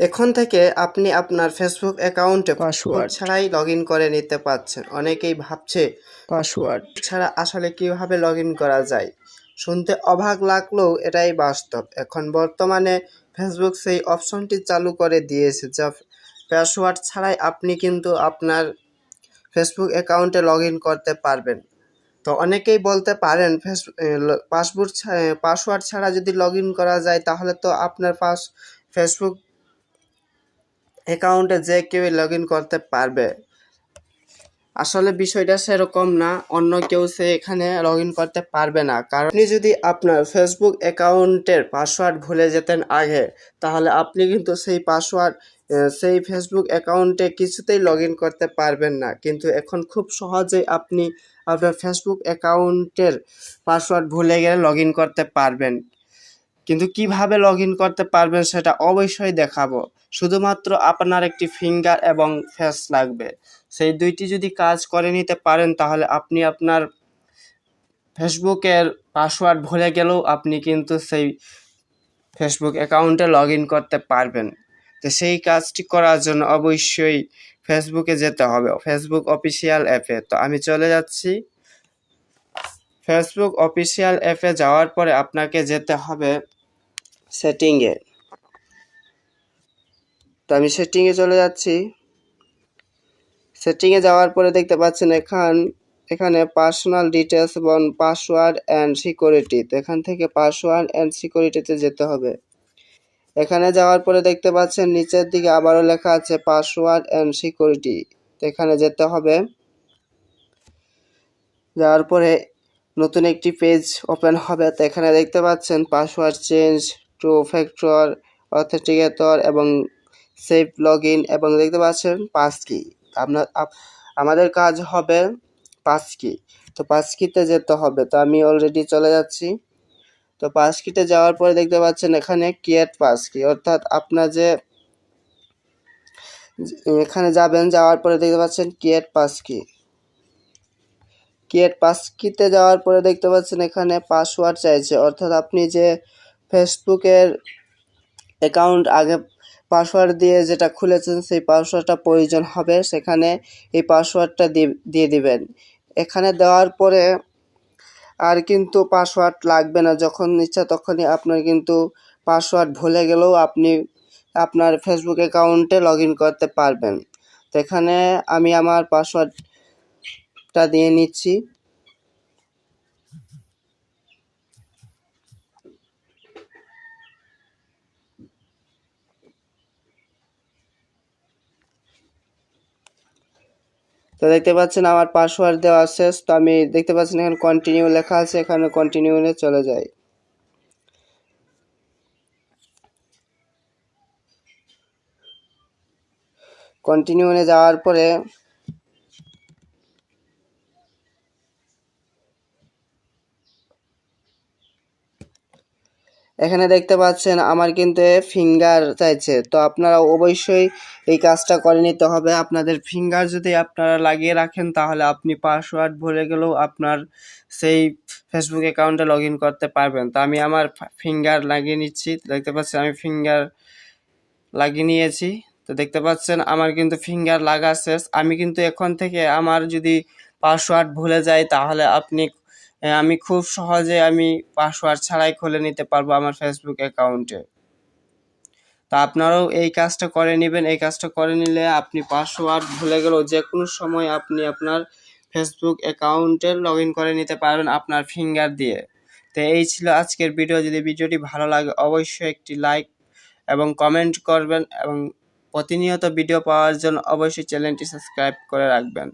এখন থেকে আপনি আপনার ফেসবুক অ্যাকাউন্টে পাসওয়ার্ড ছাড়াই লগ ইন করে নিতে পারছেন। অনেকেই ভাবছে পাসওয়ার্ড ছাড়া আসলে কীভাবে লগ ইন করা যায়? শুনতে অবাক লাগলেও এটাই বাস্তব। এখন বর্তমানে ফেসবুক সেই অপশনটি চালু করে দিয়েছে যা পাসওয়ার্ড ছাড়াই আপনি কিন্তু আপনার ফেসবুক অ্যাকাউন্টে লগ ইন করতে পারবেন। তো অনেকেই বলতে পারেন ফেস পাসবুক পাসওয়ার্ড ছাড়া যদি লগ ইন করা যায় তাহলে তো আপনার পাস ফেসবুক অ্যাকাউন্টে যে কেউ লগ করতে পারবে। আসলে বিষয়টা সেরকম না, অন্য কেউ সে এখানে লগ করতে পারবে না। কারণ আপনি যদি আপনার ফেসবুক অ্যাকাউন্টের পাসওয়ার্ড ভুলে যেতেন আগে, তাহলে আপনি কিন্তু সেই পাসওয়ার্ড সেই ফেসবুক অ্যাকাউন্টে কিছুতেই লগ করতে পারবেন না। কিন্তু এখন খুব সহজেই আপনি আপনার ফেসবুক অ্যাকাউন্টের পাসওয়ার্ড ভুলে গেলে লগ করতে পারবেন। কিন্তু কীভাবে লগ করতে পারবেন সেটা অবশ্যই দেখাবো। শুধুমাত্র আপনার একটি ফিঙ্গার এবং ফেস লাগবে। সেই দুইটি যদি কাজ করে নিতে পারেন, তাহলে আপনি আপনার ফেসবুকের পাসওয়ার্ড ভুলে গেলেও আপনি কিন্তু সেই ফেসবুক অ্যাকাউন্টে লগ করতে পারবেন। তো সেই কাজটি করার জন্য অবশ্যই ফেসবুকে যেতে হবে ফেসবুক অফিসিয়াল অ্যাপে তো আমি চলে যাচ্ছি। ফেসবুক অফিসিয়াল অ্যাপে যাওয়ার পরে আপনাকে যেতে হবে সেটিংয়ে তো আমি সেটিংয়ে চলে যাচ্ছি। সেটিংয়ে যাওয়ার পরে দেখতে পাচ্ছেন এখান, এখানে পার্সোনাল ডিটেলস এবং পাসওয়ার্ড অ্যান্ড সিকিউরিটি তো এখান থেকে পাসওয়ার্ড অ্যান্ড সিকিউরিটিতে যেতে হবে। এখানে যাওয়ার পরে দেখতে পাচ্ছেন নিচের দিকে আবারও লেখা আছে পাসওয়ার্ড অ্যান্ড সিকিউরিটি তো এখানে যেতে হবে। যাওয়ার পরে নতুন একটি পেজ ওপেন হবে। তো এখানে দেখতে পাচ্ছেন password change two factor authenticator এবং সেভ লগ ইন এবং দেখতে পাচ্ছেন পাস কি আপনার আপ- আমাদের কাজ হবে পাস কি তো পাস কিতে যেতে হবে। তো আমি অলরেডি চলে যাচ্ছি। তো পাস কিতে যাওয়ার পরে দেখতে পাচ্ছেন এখানে ক্রিয়েট পাস কি অর্থাৎ আপনার যে, এখানে যাবেন, যাওয়ার পরে দেখতে পাচ্ছেন create passkey create pass কিতে যাওয়ার পরে দেখতে পাচ্ছেন এখানে পাসওয়ার্ড চাইছে। অর্থাৎ আপনি যে ফেসবুকের অ্যাকাউন্ট আগে পাসওয়ার্ড দিয়ে যেটা খুলেছেন, সেই পাসওয়ার্ডটা প্রয়োজন হবে। সেখানে এই পাসওয়ার্ডটা দিয়ে দিবেন। এখানে দেওয়ার পরে আর কিন্তু পাসওয়ার্ড লাগবে না। যখন ইচ্ছা তখনই আপনার কিন্তু পাসওয়ার্ড ভুলে গেলেও আপনি আপনার ফেসবুক অ্যাকাউন্টে লগ করতে পারবেন। তো এখানে আমি আমার পাসওয়ার্ডটা দিয়ে নিচ্ছি। তো দেখতে পাচ্ছেন আমার পাসওয়ার্ড দেওয়া শেষ তো আমি দেখতে পাচ্ছেন এখানে কন্টিনিউ লেখা আছে, এখানে কন্টিনিউ নিয়ে চলে যাই। কন্টিনিউ যাওয়ার পরে এখানে দেখতে পাচ্ছেন আমার কিন্তু ফিঙ্গার চাইছে। তো আপনারা অবশ্যই এই কাজটা করে নিতে হবে। আপনাদের ফিঙ্গার যদি আপনারা লাগিয়ে রাখেন, তাহলে আপনি পাসওয়ার্ড ভুলে গেলেও আপনার সেই ফেসবুক অ্যাকাউন্টে লগ করতে পারবেন। তো আমি আমার ফিঙ্গার লাগিয়ে নিচ্ছি। দেখতে পাচ্ছেন আমি ফিঙ্গার লাগিয়ে নিয়েছি। তো দেখতে পাচ্ছেন আমার কিন্তু ফিঙ্গার লাগা শেষ। আমি কিন্তু এখন থেকে আমার যদি পাসওয়ার্ড ভুলে যাই, তাহলে আপনি আমি খুব সহজে আমি পাসওয়ার্ড ছাড়াই খুলে নিতে পারব আমার ফেসবুক অ্যাকাউন্টে তা আপনারাও এই কাজটা করে নেবেন। এই কাজটা করে নিলে আপনি পাসওয়ার্ড ভুলে গেলেও যে কোনো সময় আপনি আপনার ফেসবুক অ্যাকাউন্টে লগ ইন করে নিতে পারবেন আপনার ফিঙ্গার দিয়ে। তো এই ছিল আজকের ভিডিও যদি ভিডিওটি ভালো লাগে অবশ্যই একটি লাইক এবং কমেন্ট করবেন এবং প্রতিনিয়ত ভিডিও পাওয়ার জন্য অবশ্যই চ্যানেলটি সাবস্ক্রাইব করে রাখবেন।